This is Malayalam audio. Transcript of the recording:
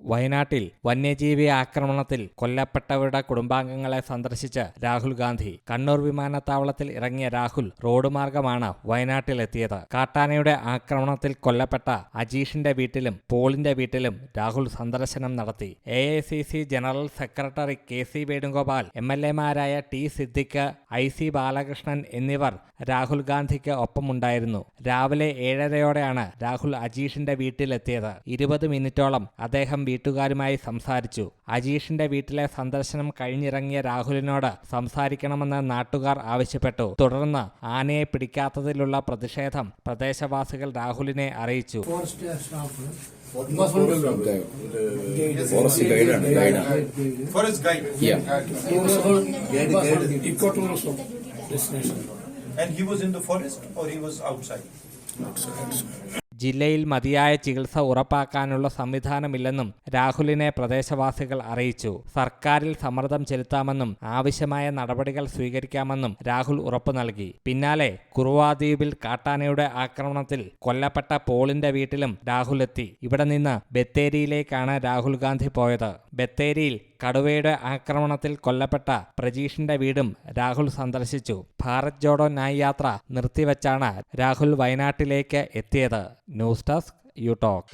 വയനാട്ടിൽ വന്യജീവി ആക്രമണത്തിൽ കൊല്ലപ്പെട്ടവരുടെ കുടുംബാംഗങ്ങളെ സന്ദർശിച്ച് രാഹുൽ ഗാന്ധി കണ്ണൂർ വിമാനത്താവളത്തിൽ ഇറങ്ങിയ രാഹുൽ റോഡ് മാർഗമാണ് വയനാട്ടിലെത്തിയത്. കാട്ടാനയുടെ ആക്രമണത്തിൽ കൊല്ലപ്പെട്ട അജീഷിന്റെ വീട്ടിലും പോളിന്റെ വീട്ടിലും രാഹുൽ സന്ദർശനം നടത്തി. A general secretary K C Venugopal M L എമാരായ T Siddique I C Balakrishnan എന്നിവർ രാഹുൽ ഗാന്ധിക്ക് ഒപ്പമുണ്ടായിരുന്നു. രാവിലെ ഏഴരയോടെയാണ് രാഹുൽ അജീഷിന്റെ വീട്ടിലെത്തിയത്. ഇരുപത് മിനിറ്റോളം അദ്ദേഹം വീട്ടുകാരുമായി സംസാരിച്ചു. അജീഷിന്റെ വീട്ടിലെ സന്ദർശനം കഴിഞ്ഞിറങ്ങിയ രാഹുലിനോട് സംസാരിക്കണമെന്ന് നാട്ടുകാർ ആവശ്യപ്പെട്ടു. തുടർന്ന് ആനയെ പിടിക്കാത്തതിലുള്ള പ്രതിഷേധം പ്രദേശവാസികൾ രാഹുലിനെ അറിയിച്ചു. ഫോറസ്റ്റ് ഗൈഡാണ് ഗൈഡാണ്. Eco tourism destination And he was in the forest or he was outside? ജില്ലയിൽ മതിയായ ചികിത്സ ഉറപ്പാക്കാനുള്ള സംവിധാനമില്ലെന്നും രാഹുലിനെ പ്രദേശവാസികൾ അറിയിച്ചു. സർക്കാരിൽ സമ്മർദ്ദം ചെലുത്താമെന്നും ആവശ്യമായ നടപടികൾ സ്വീകരിക്കാമെന്നും രാഹുൽ ഉറപ്പു നൽകി. പിന്നാലെ കുറുവാദ്വീപിൽ കാട്ടാനയുടെ ആക്രമണത്തിൽ കൊല്ലപ്പെട്ട പോളിന്റെ വീട്ടിലും രാഹുൽ എത്തി. ഇവിടെ നിന്ന് ബത്തേരിയിലേക്കാണ് രാഹുൽ ഗാന്ധി പോയത്. ബത്തേരിയിൽ കടുവയുടെ ആക്രമണത്തിൽ കൊല്ലപ്പെട്ട പ്രജീഷിന്റെ വീടും രാഹുൽ സന്ദർശിച്ചു. ഭാരത് ജോഡോ ന്യായ് യാത്ര നിർത്തിവെച്ചാണ് രാഹുൽ വയനാട്ടിലേക്ക് എത്തിയത്. News desk you talk